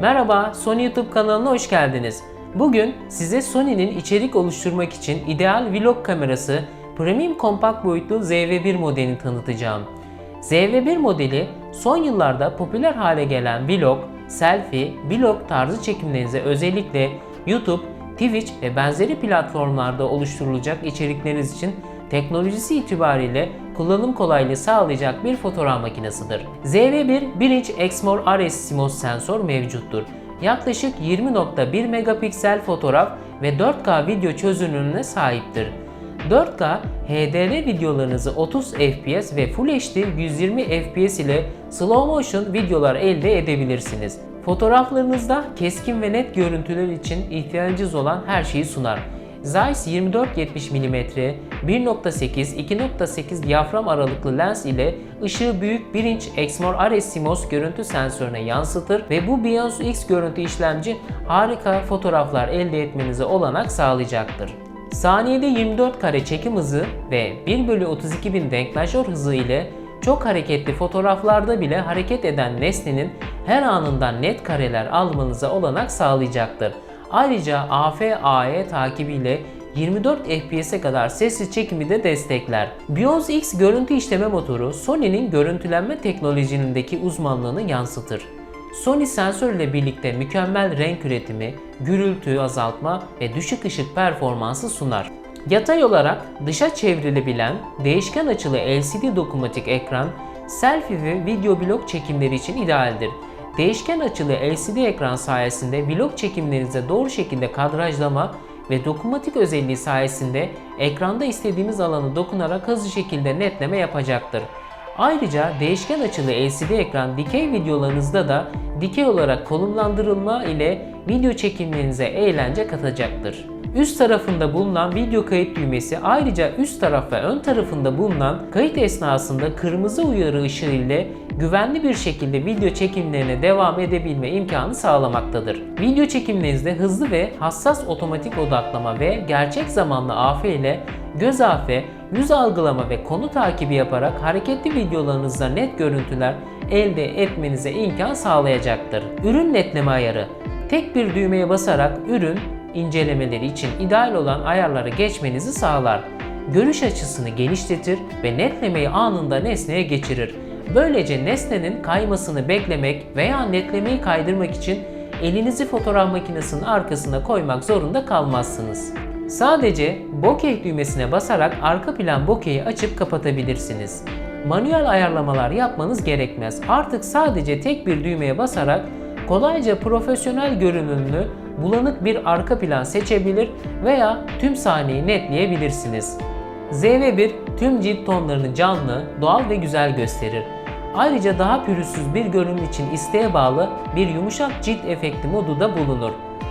Merhaba, Sony YouTube kanalına hoş geldiniz. Bugün size Sony'nin içerik oluşturmak için ideal vlog kamerası premium kompakt boyutlu ZV-1 modelini tanıtacağım. ZV-1 modeli son yıllarda popüler hale gelen vlog, selfie, vlog tarzı çekimlerinize özellikle YouTube, Twitch ve benzeri platformlarda oluşturulacak içerikleriniz için teknolojisi itibariyle kullanım kolaylığı sağlayacak bir fotoğraf makinesidir. ZV-1 1 inç Exmor RS CMOS sensör mevcuttur. Yaklaşık 20.1 megapiksel fotoğraf ve 4K video çözünürlüğüne sahiptir. 4K HDR videolarınızı 30 FPS ve Full HD 120 FPS ile slow motion videolar elde edebilirsiniz. Fotoğraflarınızda keskin ve net görüntüler için ihtiyacınız olan her şeyi sunar. Zeiss 24-70 mm 1.8-2.8 diyafram aralıklı lens ile ışığı büyük 1 inç Exmor RS CMOS görüntü sensörüne yansıtır ve bu Beyonce X görüntü işlemci harika fotoğraflar elde etmenize olanak sağlayacaktır. Saniyede 24 kare çekim hızı ve 1 bölü 32 bin denklaşör hızı ile çok hareketli fotoğraflarda bile hareket eden nesnenin her anından net kareler almanıza olanak sağlayacaktır. Ayrıca AF-AE takibiyle 24 FPS'e kadar sessiz çekimi de destekler. Beyonce X görüntü işleme motoru Sony'nin görüntülenme teknolojilerindeki uzmanlığını yansıtır. Sony sensör ile birlikte mükemmel renk üretimi, gürültü azaltma ve düşük ışık performansı sunar. Yatay olarak dışa çevrilebilen değişken açılı LCD dokunmatik ekran, selfie ve video blog çekimleri için idealdir. Değişken açılı LCD ekran sayesinde vlog çekimlerinize doğru şekilde kadrajlama ve dokunmatik özelliği sayesinde ekranda istediğimiz alanı dokunarak hızlı şekilde netleme yapacaktır. Ayrıca değişken açılı LCD ekran dikey videolarınızda da dikey olarak konumlandırılma ile video çekimlerinize eğlence katacaktır. Üst tarafında bulunan video kayıt düğmesi ayrıca üst taraf ve ön tarafında bulunan kayıt esnasında kırmızı uyarı ışığı ile güvenli bir şekilde video çekimlerine devam edebilme imkanı sağlamaktadır. Video çekimlerinizde hızlı ve hassas otomatik odaklama ve gerçek zamanlı AF ile göz AF, yüz algılama ve konu takibi yaparak hareketli videolarınızda net görüntüler elde etmenize imkan sağlayacaktır. Ürün netleme ayarı Tek bir düğmeye basarak ürün incelemeleri için ideal olan ayarlara geçmenizi sağlar. Görüş açısını genişletir ve netlemeyi anında nesneye geçirir. Böylece nesnenin kaymasını beklemek veya netlemeyi kaydırmak için elinizi fotoğraf makinesinin arkasına koymak zorunda kalmazsınız. Sadece bokeh düğmesine basarak arka plan bokeyi açıp kapatabilirsiniz. Manuel ayarlamalar yapmanız gerekmez. Artık sadece tek bir düğmeye basarak kolayca profesyonel görünümlü bulanık bir arka plan seçebilir veya tüm sahneyi netleyebilirsiniz. ZV1 tüm cilt tonlarını canlı, doğal ve güzel gösterir. Ayrıca daha pürüzsüz bir görünüm için isteğe bağlı bir yumuşak cilt efekti modu da bulunur.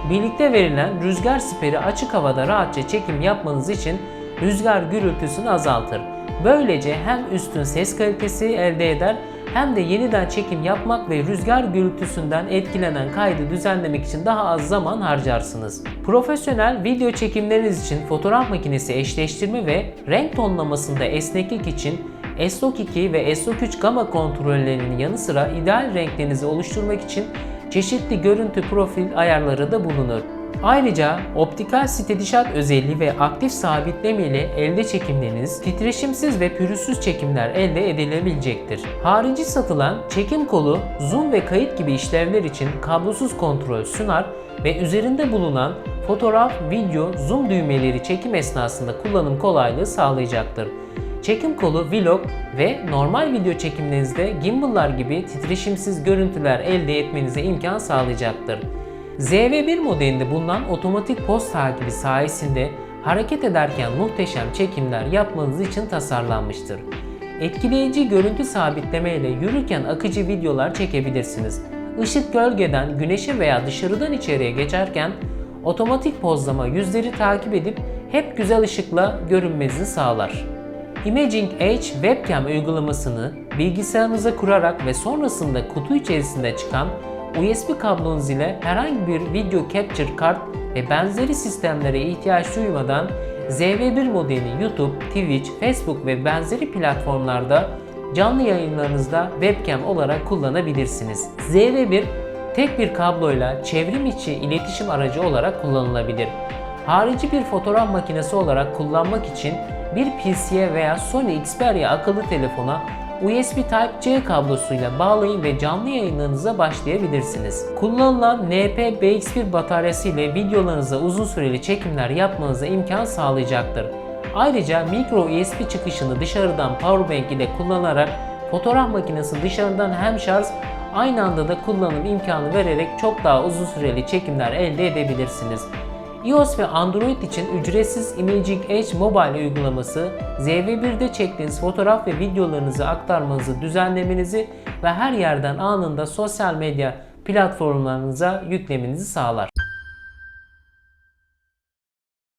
Birlikte verilen rüzgar siperi açık havada rahatça çekim yapmanız için rüzgar gürültüsünü azaltır. Böylece hem üstün ses kalitesi elde eder hem de yeniden çekim yapmak ve rüzgar gürültüsünden etkilenen kaydı düzenlemek için daha az zaman harcarsınız. Profesyonel video çekimleriniz için fotoğraf makinesi eşleştirme ve renk tonlamasında esneklik için SLOC2 ve SLOC3 gamma kontrollerinin yanı sıra ideal renklerinizi oluşturmak için çeşitli görüntü profil ayarları da bulunur. Ayrıca optikal stedişat özelliği ve aktif sabitleme ile elde çekimleriniz titreşimsiz ve pürüzsüz çekimler elde edilebilecektir. Harici satılan çekim kolu, zoom ve kayıt gibi işlevler için kablosuz kontrol sunar ve üzerinde bulunan fotoğraf, video, zoom düğmeleri çekim esnasında kullanım kolaylığı sağlayacaktır. Çekim kolu vlog ve normal video çekimlerinizde gimbal'lar gibi titreşimsiz görüntüler elde etmenize imkan sağlayacaktır. ZV1 modelinde bulunan otomatik poz takibi sayesinde hareket ederken muhteşem çekimler yapmanız için tasarlanmıştır. Etkileyici görüntü sabitleme ile yürürken akıcı videolar çekebilirsiniz. Işık gölgeden güneşe veya dışarıdan içeriye geçerken otomatik pozlama yüzleri takip edip hep güzel ışıkla görünmenizi sağlar. Imaging Edge webcam uygulamasını bilgisayarınıza kurarak ve sonrasında kutu içerisinde çıkan USB kablonuz ile herhangi bir video capture kart ve benzeri sistemlere ihtiyaç duymadan ZV1 modelini YouTube, Twitch, Facebook ve benzeri platformlarda canlı yayınlarınızda webcam olarak kullanabilirsiniz. ZV1 tek bir kabloyla çevrim içi iletişim aracı olarak kullanılabilir. Harici bir fotoğraf makinesi olarak kullanmak için bir PC'ye veya Sony Xperia akıllı telefona USB Type-C kablosuyla bağlayın ve canlı yayınlarınıza başlayabilirsiniz. Kullanılan NP-BX1 bataryası ile videolarınıza uzun süreli çekimler yapmanıza imkan sağlayacaktır. Ayrıca micro USB çıkışını dışarıdan powerbank ile kullanarak fotoğraf makinesi dışarıdan hem şarj aynı anda da kullanım imkanı vererek çok daha uzun süreli çekimler elde edebilirsiniz. iOS ve Android için ücretsiz Imaging Edge mobile uygulaması, ZV1'de çektiğiniz fotoğraf ve videolarınızı aktarmanızı, düzenlemenizi ve her yerden anında sosyal medya platformlarınıza yüklemenizi sağlar.